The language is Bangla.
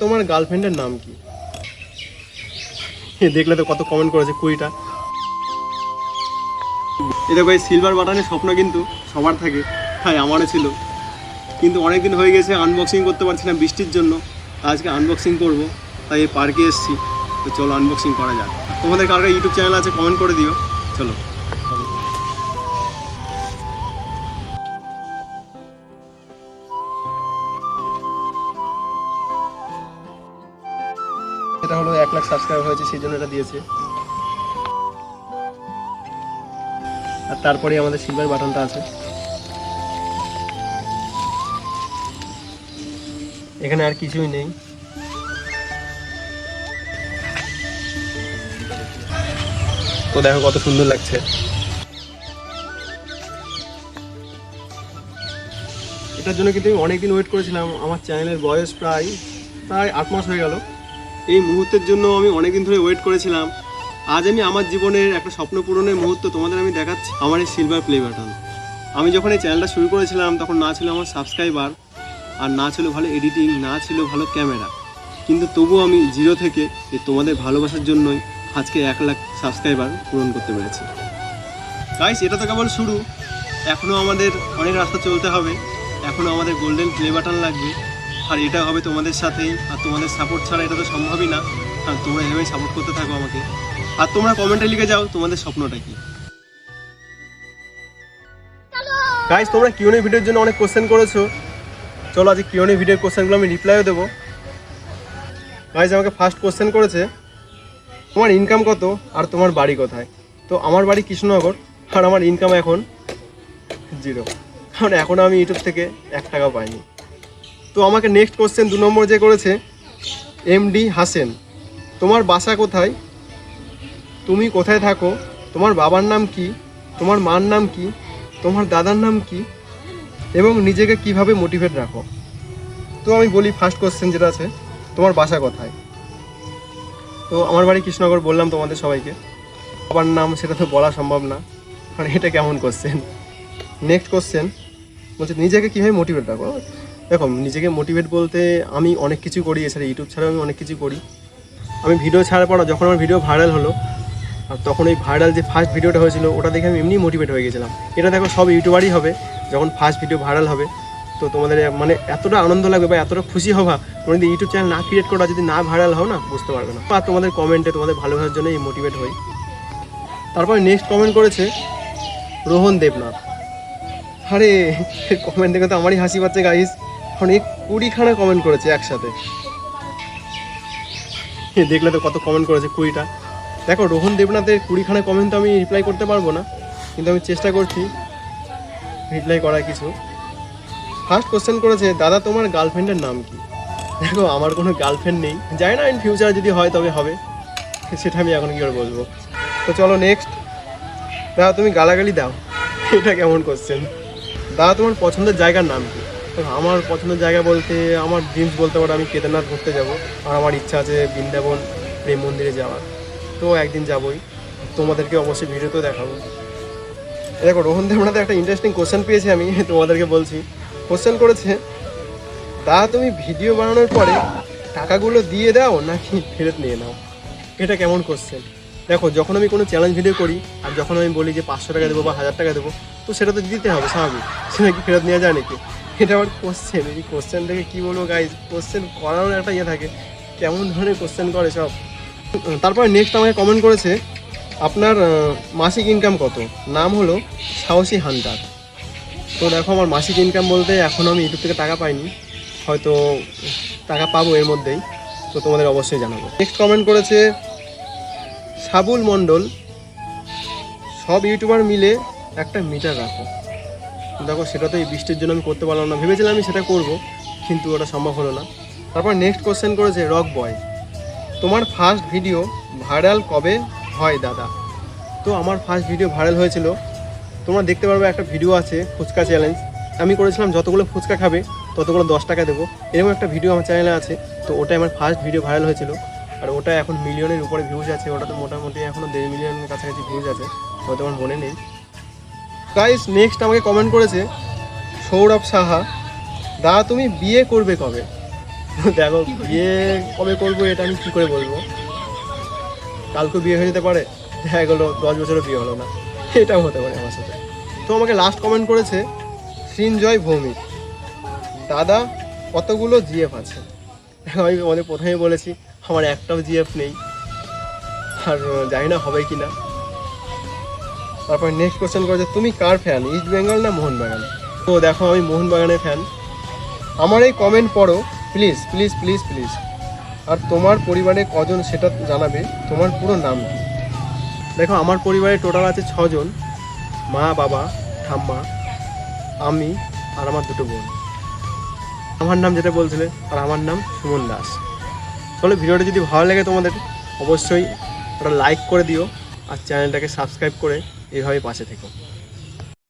তোমার গার্লফ্রেন্ডের নাম কি? দেখলে তো কত কমেন্ট করেছে কুড়িটা। এ দেখো, এই সিলভার বাটনের স্বপ্ন কিন্তু সবার থাকে। হ্যাঁ আমারও ছিল। কিন্তু অনেক দিন হয়ে গেছে আনবক্সিং করতে পারছি না বৃষ্টির জন্য। আজকে আনবক্সিং করব, তাই এই পার্কে এসেছি। তো চলো আনবক্সিং করা যাক। তোমাদের কারও ইউটিউব চ্যানেল আছে কমেন্ট করে দিও। চলো। এটা হলো এক লাখ সাবস্ক্রাইবার হয়েছে, সেই জন্য এটা দিয়েছে। আর তারপরে আমাদের সিলভার বাটনটা আছে। এখানে আর কিছুই নেই। তো দেখো কত সুন্দর লাগছে। এটার জন্য কিন্তু আমি অনেকদিন ওয়েট করেছিলাম। আমার চ্যানেলের বয়স প্রায় প্রায় আট মাস হয়ে গেল। এই মুহূর্তের জন্য আমি অনেকদিন ধরে ওয়েট করেছিলাম। আজ আমি আমার জীবনের একটা স্বপ্ন পূরণের মুহূর্ত তোমাদের আমি দেখাচ্ছি। আমার এই সিলভার প্লে বাটন আমি যখন এই চ্যানেলটা শুরু করেছিলাম, তখন না ছিল আমার সাবস্ক্রাইবার আর না ছিল ভালো এডিটিং না ছিল ভালো ক্যামেরা কিন্তু তবুও আমি জিরো থেকে এই তোমাদের ভালোবাসার জন্যই আজকে এক লাখ সাবস্ক্রাইবার পূরণ করতে পেরেছি। গাইস এটা তো কেবল শুরু। এখনও আমাদের অনেক রাস্তা চলতে হবে। এখনও আমাদের গোল্ডেন প্লে বাটন লাগবে। আর এটা হবে তোমাদের সাথেই। আর তোমাদের সাপোর্ট ছাড়া এটা তো সম্ভবই না। আর তোমরা এভাবেই সাপোর্ট করতে থাকো আমাকে। আর তোমরা কমেন্টে লিখে যাও তোমাদের স্বপ্নটা কি। গাইস তোমরা কিউনে ভিডিওর জন্য অনেক কোশ্চেন করেছ। চলো আজকে কিউনে ভিডিওর কোশ্চেনগুলো আমি রিপ্লাইও দেবো। গাইস আমাকে ফার্স্ট কোশ্চেন করেছে, তোমার ইনকাম কত আর তোমার বাড়ি কোথায়? তো আমার বাড়ি কৃষ্ণনগর, আর আমার ইনকাম এখন জিরো কারণ এখনও আমি ইউটিউব থেকে এক টাকা পাইনি। তো আমাকে নেক্সট কোশ্চেন দু নম্বর যে করেছে এমডি হাসেন তোমার বাসা কোথায়? তুমি কোথায় থাকো? তোমার বাবার নাম কি? তোমার মার নাম কি? তোমার দাদার নাম কি? এবং নিজেকে কীভাবে মোটিভেট রাখো? তো আমি বলি ফার্স্ট কোশ্চেন যেটা আছে, তোমার বাসা কোথায়? তো আমার বাড়ি কৃষ্ণনগর বললাম তোমাদের সবাইকে। বাবার নাম সেটা তো বলা সম্ভব না মানে এটা কেমন কোশ্চেন নেক্সট কোশ্চেন বলছে নিজেকে কীভাবে মোটিভেট রাখো? দেখো, নিজেকে মোটিভেট বলতে আমি অনেক কিছু করি, এছাড়া ইউটিউব ছাড়াও আমি অনেক কিছু করি। আমি ভিডিও ছাড়ার পর যখন আমার ভিডিও ভাইরাল হলো, আর তখন ওই ভাইরাল যে ফার্স্ট ভিডিওটা হয়েছিল, ওটা দেখে আমি এমনি মোটিভেট হয়ে গেছিলাম। এটা দেখো, সব ইউটিউবারই হবে, যখন ফার্স্ট ভিডিও ভাইরাল হবে, তো তোমাদের মানে এতটা আনন্দ লাগবে বা এতটা খুশি হবা তুমি যদি ইউটিউব চ্যানেল না ক্রিয়েট করা যদি না ভাইরাল হও না, বুঝতে পারবে না। আর তোমাদের কমেন্টে তোমাদের ভালোবাসার জন্য এই মোটিভেট হই। তারপরে নেক্সট কমেন্ট করেছে, রোহন দেবনাথ। আরে কমেন্ট দেখে তো আমারই হাসি পাচ্ছে গাইস অনেক কুড়িখানা কমেন্ট করেছে একসাথে। দেখলে তো কত কমেন্ট করেছে কুড়িটা। দেখো, রোহন দেবনাথের কুড়িখানা কমেন্ট তো আমি রিপ্লাই করতে পারব না, কিন্তু আমি চেষ্টা করছি রিপ্লাই করার কিছু। ফার্স্ট কোশ্চেন করেছে, দাদা, তোমার গার্লফ্রেন্ডের নাম কি? দেখো, আমার কোনো গার্লফ্রেন্ড নেই। জানি না ইন ফিউচার যদি হয় তবে হবে। সেটা আমি এখন কি করে বলব? তো চলো নেক্সট দাদা, তুমি গালাগালি দাও। এটা কেমন কোশ্চেন দাদা, তোমার পছন্দের জায়গার নাম কি? আমার পছন্দের জায়গা বলতে, আমার ড্রিমস বলতে পারো, আমি কেদারনাথ ঘুরতে যাব। আর আমার ইচ্ছা আছে বৃন্দাবন, প্রেম মন্দিরে যাওয়ার। তো একদিন যাবই। তোমাদেরকে অবশ্যই ভিডিওতেও দেখাবো। দেখো রোহন দেবনাথে একটা ইন্টারেস্টিং কোশ্চেন পেয়েছি আমি, তোমাদেরকে বলছি। কোশ্চেন করেছে তা তুমি ভিডিও বানানোর পরে টাকাগুলো দিয়ে দাও নাকি ফেরত নিয়ে নাও? এটা কেমন কোশ্চেন দেখো, যখন আমি কোনো চ্যালেঞ্জ ভিডিও করি, আর যখন আমি বলি যে পাঁচশো টাকা দেবো বা হাজার টাকা দেবো, তো সেটা তো দিতে হবে, স্বাভাবিক। সেটা কি ফেরত নেওয়া যায় নাকি? এটা আমার কোশ্চেন এই কোশ্চেন থেকে কী বলব গাইজ কোশ্চেন করানোর একটা ইয়ে থাকে। কেমন ধরনের কোশ্চেন করে সব? তারপরে নেক্সট আমাকে কমেন্ট করেছে, আপনার মাসিক ইনকাম কত? নাম হলো সাহসী হান্টার। তো দেখো, আমার মাসিক ইনকাম বলতে এখনও আমি ইউটিউব থেকে টাকা পাইনি। হয়তো টাকা পাবো এর মধ্যেই, তো তোমাদের অবশ্যই জানাব। নেক্সট কমেন্ট করেছে, সাবুল মণ্ডল, সব ইউটিউবার মিলে একটা মিটার রাখো। দেখো, সেটা তো এই বৃষ্টির জন্য আমি করতে পারলাম না। ভেবেছিলাম আমি সেটা করব, কিন্তু ওটা সম্ভব হলো না। তারপর নেক্সট কোশ্চেন করেছে রক বয় তোমার ফার্স্ট ভিডিও ভাইরাল কবে হয়, দাদা? তো আমার ফার্স্ট ভিডিও ভাইরাল হয়েছিল, তোমরা দেখতে পারবে একটা ভিডিও আছে, ফুচকা চ্যালেঞ্জ আমি করেছিলাম যতগুলো ফুচকা খাবে, ততগুলো দশ টাকা দেবো। এরকম একটা ভিডিও আমার চ্যানেলে আছে, তো ওটাই আমার ফার্স্ট ভিডিও ভাইরাল হয়েছিল। আর ওটা এখন মিলিয়নের উপরে ভিউজ আছে ওটা তো মোটামুটি এখনও দেড় মিলিয়নের কাছাকাছি ভিউজ আছে হয়তো আমার মনে নেই। গাইস নেক্সট আমাকে কমেন্ট করেছে, সৌরভ সাহা, দা, তুমি বিয়ে করবে কবে? দেখো, বিয়ে কবে করব এটা আমি কী করে বলব? কালকে বিয়ে হয়ে যেতে পারে? দেখা গেলো, দশ বছরও বিয়ে হলো না। এটাও হতে পারে আমার সাথে। তো আমাকে লাস্ট কমেন্ট করেছে, সৃঞ্জয় ভৌমিক, দাদা কতগুলো জিএফ আছে? আমি আমাদের প্রথমেই বলেছি, আমার একটাও জিএফ নেই। আর, জানি না হবে কি না তারপর নেক্সট কোশ্চেন করেছে তুমি কার ফ্যান ইস্ট বেঙ্গল না মোহনবাগান তো দেখো, আমি মোহনবাগানের ফ্যান আমার এই কমেন্ট পড়ো প্লিজ প্লিজ প্লিজ প্লিজ আর তোমার পরিবারে কজন সেটা জানাবে? তোমার পুরো নাম কি? দেখো, আমার পরিবারে টোটাল আছে ছজন। মা, বাবা, ঠাম্মা, আমি আর আমার দুটো বোন। আমার নাম যেটা বলছিলে, আর আমার নাম সুমন দাস। তাহলে ভিডিওটা যদি ভালো লাগে তোমাদের, অবশ্যই ওটা লাইক করে দিও। আর চ্যানেলটাকে সাবস্ক্রাইব করে এইভাবে পাশে থেকো।